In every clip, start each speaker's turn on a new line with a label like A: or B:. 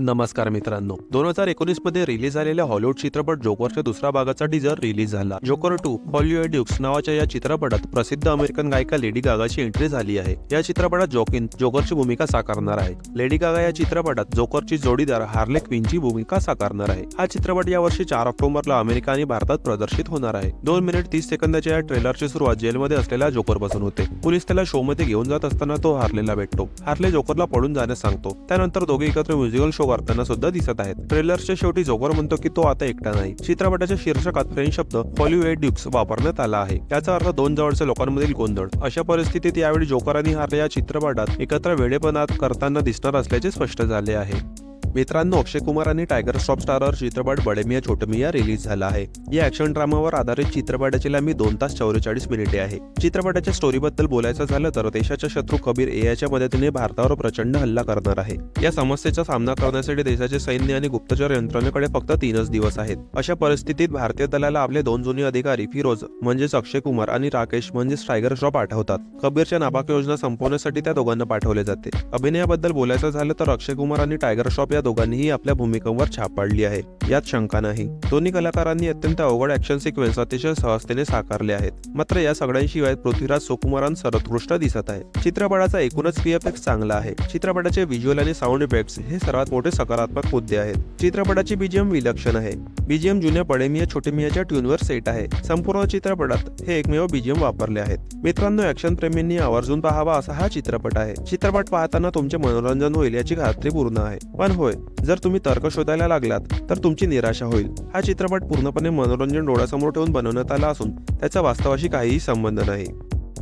A: नमस्कार मित्रांनो. दोन हजार एकोणीसमध्ये रिलीज झालेल्या हॉलिवूड चित्रपट जोकरच्या दुसऱ्या भागाचा टीजर रिलीज झाला. जोकर टू हॉलिवूड ड्युक्स नावाच्या या चित्रपटात प्रसिद्ध अमेरिकन गायिका लेडी गागाची एंट्री झाली आहे. या चित्रपटात जोकिन जोकरची भूमिका साकारणार आहे. लेडी गागा या चित्रपटात जोकरची जोडीदार हार्ले क्विनची भूमिका साकारणार आहे. हा चित्रपट या वर्षी चार ऑक्टोबरला अमेरिका आणि भारतात प्रदर्शित होणार आहे. दोन मिनिट तीस सेकंदाच्या या ट्रेलरची सुरुवात जेलमध्ये असलेल्या जोकरपासून होते. पोलीस त्याला शो मध्ये घेऊन जात असताना तो हार्लेला भेटतो. हार्ले जोकरला पळून जाण्यास सांगतो. त्यानंतर दोघे एकत्र म्युझिकल शो करताना सुद्धा दिसत आहेत. ट्रेलरच्या शेवटी जोकर म्हणतो की तो आता एकटा नाही. चित्रपटाच्या शीर्षकात फ्रेंच शब्द हॉलिवूड ड्युक्स वापरण्यात आला आहे. याचा अर्थ दोन जवळच्या लोकांमधील गोंधळ. अशा परिस्थितीत यावेळी जोकर आणि हार्ले या चित्रपटात एकत्र वेडेपणात करताना दिसणार असल्याचे स्पष्ट झाले आहे. मित्रांनो अक्षय कुमार आणि टायगर श्रॉफ स्टारवर चित्रपट बडेमिया छोटमिया रिलीज झाला आहे. या ऍक्शन ड्रामावर आधारित चित्रपटाची लांबी दोन तास चौवेचाळीस मिनिटे आहे. चित्रपटाच्या स्टोरीबद्दल बोलायचं झालं तर देशाच्या शत्रू कबीर एआयच्या मदतीने भारतावर प्रचंड हल्ला करणार आहे. या समस्येचा सामना करण्यासाठी देशाचे सैन्य आणि गुप्तचर यंत्रणेकडे फक्त तीनच दिवस आहेत. अशा परिस्थितीत भारतीय दलाला आपले दोन जुने अधिकारी फिरोज म्हणजेच अक्षय कुमार आणि राकेश म्हणजेच टायगर श्रॉफ आठवतात कबीरच्या नाबाक योजना संपवण्यासाठी त्या दोघांना पाठवले जाते. अभिनयाबद्दल बोलायचं झालं तर अक्षय कुमार आणि टायगर श्रॉफ या दोघांनीही आपल्या भूमिकांवर छाप पाडली आहे. यात शंका नाही. दोन्ही कलाकारांनी अत्यंत अवघड ऍक्शन सिक्वेन्स अतिशय सहजतेने साकारले आहेत. मात्र या सगळ्यांशिवाय पृथ्वीराज सुकुमारान सर्वोत्कृष्ट दिसत आहे. चित्रपटाचा एकूणच व्हीएफएक्स चांगला आहे. चित्रपटाचे व्हिज्युअल आणि साऊंड इफेक्ट्स हे सर्वात मोठे सकारात्मक मुद्दे आहेत. चित्रपटाची बीजीएम विलक्षण आहे. बीजीएम जुन्या बडेमिया छोटेमियाच्या ट्यूनवर सेट आहे. संपूर्ण चित्रपटात हे एकमेव बीजीएम वापरले आहेत. मित्रांनो ऍक्शन प्रेमींनी आवर्जून पाहावा असा हा चित्रपट आहे. चित्रपट पाहताना तुमचे मनोरंजन होईल याची खात्री पूर्ण आहे. पण होय जर तुम्ही तर्क शोधायला लागलात तर तुमची निराशा होईल. हा चित्रपट पूर्णपणे मनोरंजन डोळ्यासमोर ठेवून बनवण्यात आला असून त्याचा वास्तवाशी काहीही संबंध नाही.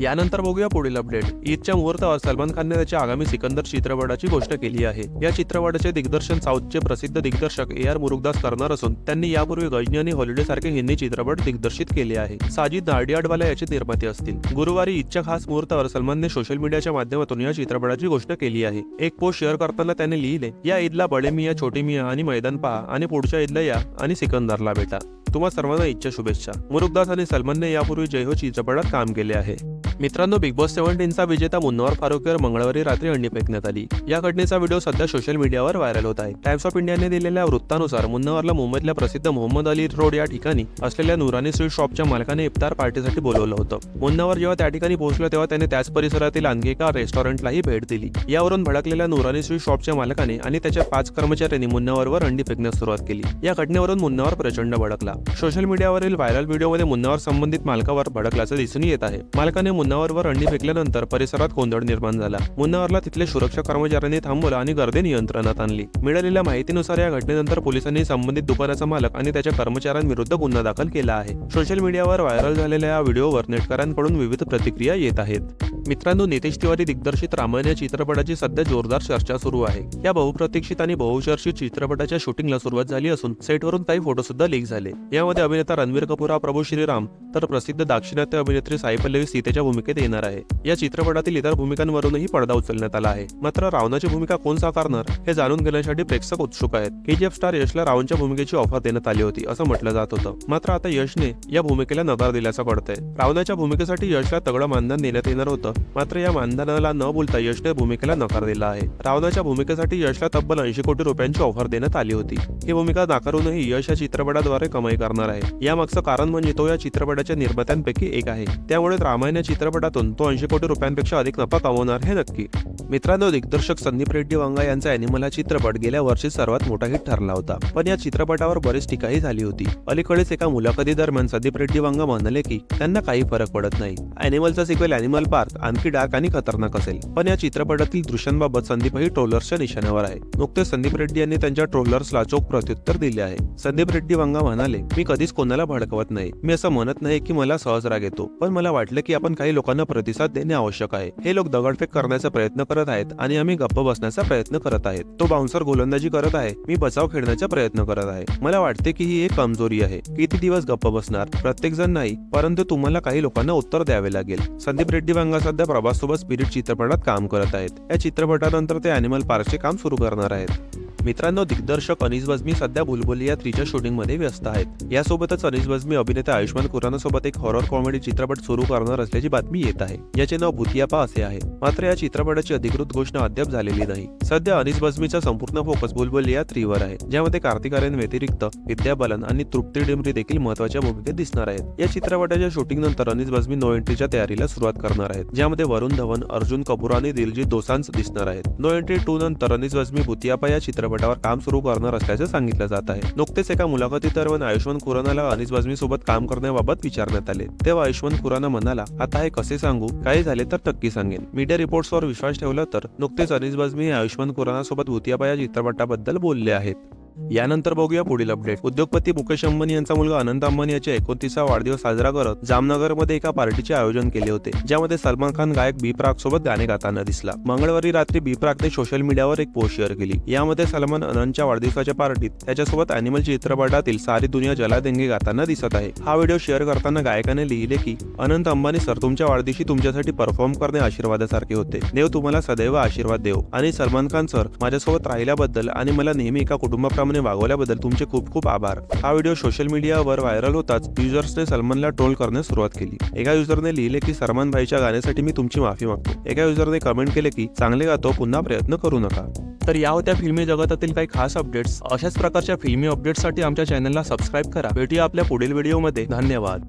A: यानंतर बघूया पुढील अपडेट. ईदच्या मुहूर्तावर सलमान खानने त्याच्या आगामी सिकंदर चित्रपटाची गोष्ट केली आहे. या चित्रपटाचे दिग्दर्शन साऊथचे प्रसिद्ध दिग्दर्शक ए आर मुरुगदास करणार असून त्यांनी यापूर्वी गजनी आणि हॉलिडे सारखे हिंदी चित्रपट दिग्दर्शित केले आहे. साजिद नार्डियाडवाला याचे निर्माते असतील. गुरुवारी ईदच्या खास मुहूर्तावर सलमानने सोशल मीडियाच्या माध्यमातून या चित्रपटाची घोषणा केली आहे. एक पोस्ट शेअर करताना त्याने लिहिले या ईदला बडे मिया छोटे मिया आणि मैदान पहा आणि पुढच्या ईदला या आणि सिकंदरला भेटा. तुम्हा सर्वांना इच्छा शुभेच्छा. मुरुगदास आणि सलमानने यापूर्वी जय हो चित्रपटात काम केले आहे. मित्रांनो बिग बॉस सेव्हन्टीनचा विजेता मुन्नावर फारुकीवर मंगळवारी रात्री अंडी फेकण्यात आली. या घटनेचा व्हिडिओ सध्या सोशल मीडियावर व्हायरल होत आहे. टाइम्स ऑफ इंडियाने दिलेल्या वृत्तानुसार मुन्नवरला मुंबईतल्या प्रसिद्ध मोहम्मद अली रोड या ठिकाणी असलेल्या नुरानी स्वीट शॉपच्या मालकाने इफ्तार पार्टीसाठी बोलवलं होतं. मुन्नवर जेव्हा त्या ठिकाणी पोहोचलं तेव्हा त्याने त्याच परिसरातील आणखी एका रेस्टॉरंटलाही भेट दिली. यावरून भडकलेल्या नुरानी स्वीट शॉपच्या मालकाने आणि त्याच्या पाच कर्मचाऱ्यांनी मुन्नावरवर अंडी फेकण्यास सुरुवात केली. या घटनेवरून मुन्नावर प्रचंड भडकला. सोशल मीडियावरील व्हायरल व्हिडिओमध्ये मुन्नावर संबंधित मालकावर भडकल्याचं दिसून येत आहे. मालकाने मुन्नावरवर अंडी फेकल्यानंतर परिसरात गोंधळ निर्माण झाला. मुन्नावरला तिथले सुरक्षा कर्मचाऱ्यांनी थांबवलं आणि गर्दी नियंत्रणात आणली. मिळालेल्या माहितीनुसार या घटनेनंतर पोलिसांनी संबंधित दुकानाचा मालक आणि त्याच्या कर्मचाऱ्यांविरुद्ध गुन्हा दाखल केला आहे. सोशल मीडियावर व्हायरल झालेल्या या व्हिडिओवर नेटकऱ्यांकडून विविध प्रतिक्रिया येत आहेत. मित्रांनो नितेश तिवारी दिग्दर्शित रामायण या चित्रपटाची सध्या जोरदार चर्चा सुरू आहे. या बहुप्रतीक्षित आणि बहुचर्चित चित्रपटाच्या शूटिंगला सुरुवात झाली असून सेटवरून काही फोटो सुद्धा लीक झाले. यामध्ये अभिनेता रणवीर कपूर हा प्रभू श्रीराम तर प्रसिद्ध दाक्षिणात्य अभिनेत्री साई पल्लवी सीतेच्या भूमिकेत येणार आहे. या चित्रपटातील इतर भूमिकांवरूनही पडदा उचलण्यात आला आहे. मात्र रावणाची भूमिका कोण साकारणार हे जाणून घेण्यासाठी प्रेक्षक उत्सुक आहेत. केजीएफ स्टार यशला रावणच्या भूमिकेची ऑफर देण्यात आली होती असं म्हटलं जात होतं. मात्र आता यशने या भूमिकेला नकार दिल्याचं कळतंय. रावणाच्या भूमिकेसाठी यशला तगडं मानधन देण्यात येणार होतं मात्र या मानधनाला न बोलता यशने भूमिकेला नकार दिला आहे. रावणाच्या भूमिकेसाठी यशला तब्बल ऐंशी कोटी रुपयांची ऑफर देण्यात आली होती. ही भूमिका नाकारूनही यश या चित्रपटाद्वारे कमाई करणार आहे. यामागचं कारण म्हणजे तो या चित्रपटाच्या निर्मात्यांपैकी एक आहे. त्यामुळे रामायण या चित्रपटातून तो ऐंशी कोटी रुपयांपेक्षा अधिक नफा कमवणार हे नक्की. मित्रांनो दिग्दर्शक संदीप रेड्डी वांगा यांचा अॅनिमल हा चित्रपट गेल्या वर्षी सर्वात मोठा हिट ठरला होता. पण या चित्रपटावर बरीच टीकाही झाली होती. अलीकडेच एका मुलाखती दरम्यान संदीप रेड्डी वांगा म्हणाले की त्यांना काही फरक पडत नाही. अॅनिमलचा सिक्वेल अॅनिमल पार्क आणखी डार्क आणि खतरनाक असेल. पण या चित्रपटातील दृश्यांबाबत संदीपही ट्रोलर्सच्या निशाण्यावर आहे. नुकतेच संदीप रेड्डी यांनी त्यांच्या ट्रोलर्सला चोख प्रत्युत्तर दिले आहे. संदीप रेड्डी वांगा म्हणाले मी कधीच कोणाला भडकवत नाही. मी असं म्हणत नाही की मला सहज राग येतो. पण मला वाटलं की आपण काही लोकांना प्रतिसाद देणे आवश्यक आहे. हे लोक दगडफेक करण्याचा प्रयत्न करत आहेत आणि आम्ही गप्प बसण्याचा प्रयत्न करत आहेत. तो बाउन्सर गोलंदाजी करत आहे. मी बचाव खेळण्याचा प्रयत्न करत आहे. मला वाटते की ही एक कमजोरी आहे. किती दिवस गप्प बसणार? प्रत्येक जण नाही परंतु तुम्हाला काही लोकांना उत्तर द्यावे लागेल. संदीप रेड्डी वांगा सध्या प्रभास सोबत स्पिरिट चित्रपटात काम करत आहेत. या चित्रपटानंतर ते अॅनिमल पार्कचे काम सुरू करणार आहेत. मित्रांनो दिग्दर्शक अनिस बजमी सध्या बुलबुली या थ्रीच्या शूटिंगमध्ये व्यस्त आहेत. यासोबतच अनिस बजमी अभिनेता आयुष्मान खुराना सोबत एक हॉरर कॉमेडी चित्रपट सुरू करणार असल्याची बातमी येत आहे. याचे नाव भुतियापा असे आहे. मात्र या चित्रपटाची अधिकृत घोषणा अद्याप झालेली नाही. सध्या अनिस बजमीचा संपूर्ण फोकस बुलबुली या थ्रीवर आहे ज्यामध्ये कार्तिक आर्यन व्यतिरिक्त विद्या बालन आणि तृप्ती डिमरी देखील महत्त्वाच्या भूमिकेत दिसणार आहेत. या चित्रपटाच्या शूटिंग नंतर अनिस बजमी नो एंट्रीच्या तयारीला सुरुवात करणार आहेत ज्यामध्ये वरुण धवन अर्जुन कपूर आणि दिलजीत दोसांज दिसणार आहेत. नो एंट्री टू नंतर अनिस बजमी भुतियापा या चित्रपट चित्रपटावर काम सुरू करणार असल्याचे सांगितलं जात आहे. नुकतेच एका मुलाखतीदरम्यान आयुष्मान खुरानाला अनिस बाजमी सोबत काम करण्याबाबत विचारण्यात आले. तेव्हा आयुष्मान खुराना म्हणाला आता हे कसे सांगू? काही झाले तर नक्की सांगेन. मीडिया रिपोर्ट्सवर विश्वास ठेवला तर नुकतेच अनिस बाजमी हे आयुष्मान खुराना सोबत भुतियापा या चित्रपटाबद्दल बोलले आहेत. यानंतर बघूया पुढील अपडेट उद्योगपती मुकेश अंबानी यांचा मुलगा अनंत अंबानी याच्या एकोणतीसा वाढदिवस साजरा करत जामनगरमध्ये एका पार्टीचे आयोजन केले होते ज्यामध्ये सलमान खान गायक बी प्राक सोबत गाणे गाताना दिसला. मंगळवारी रात्री बी प्राकने सोशल मीडियावर एक पोस्ट शेअर केली. यामध्ये सलमान अनंतच्या वाढदिवसाच्या पार्टीत त्याच्यासोबत अॅनिमल चित्रपटातील सारी दुनिया जला देंगे गाताना दिसत आहे. हा व्हिडिओ शेअर करताना गायकाने लिहिले की अनंत अंबानी सर तुमच्या वाढदिवशी तुमच्यासाठी परफॉर्म करणे आशीर्वादासारखे होते. देव तुम्हाला सदैव आशीर्वाद देव. आणि सलमान खान सर माझ्यासोबत राहिल्याबद्दल आणि मला नेहमी एका कुटुंबाप्रमाणे वागवल्याबद्दल तुमचे खूप खूप आभार. हा व्हिडिओ सोशल मीडियावर व्हायरल होताच युजर्सने सलमानला ट्रोल करण्यास सुरुवात केली. एका युजरने लिहिले की सलमान भाईच्या गाण्यासाठी मी तुमची माफी मागतो. एका युजरने कमेंट केले की चांगले गातो पुन्हा प्रयत्न करू नका. तर या होत्या फिल्मी जगतातील काही खास अपडेट्स अशाच प्रकारच्या फिल्मी अपडेट्ससाठी आमच्या चॅनलला सबस्क्राईब करा. भेटूया आपल्या पुढील व्हिडिओमध्ये धन्यवाद.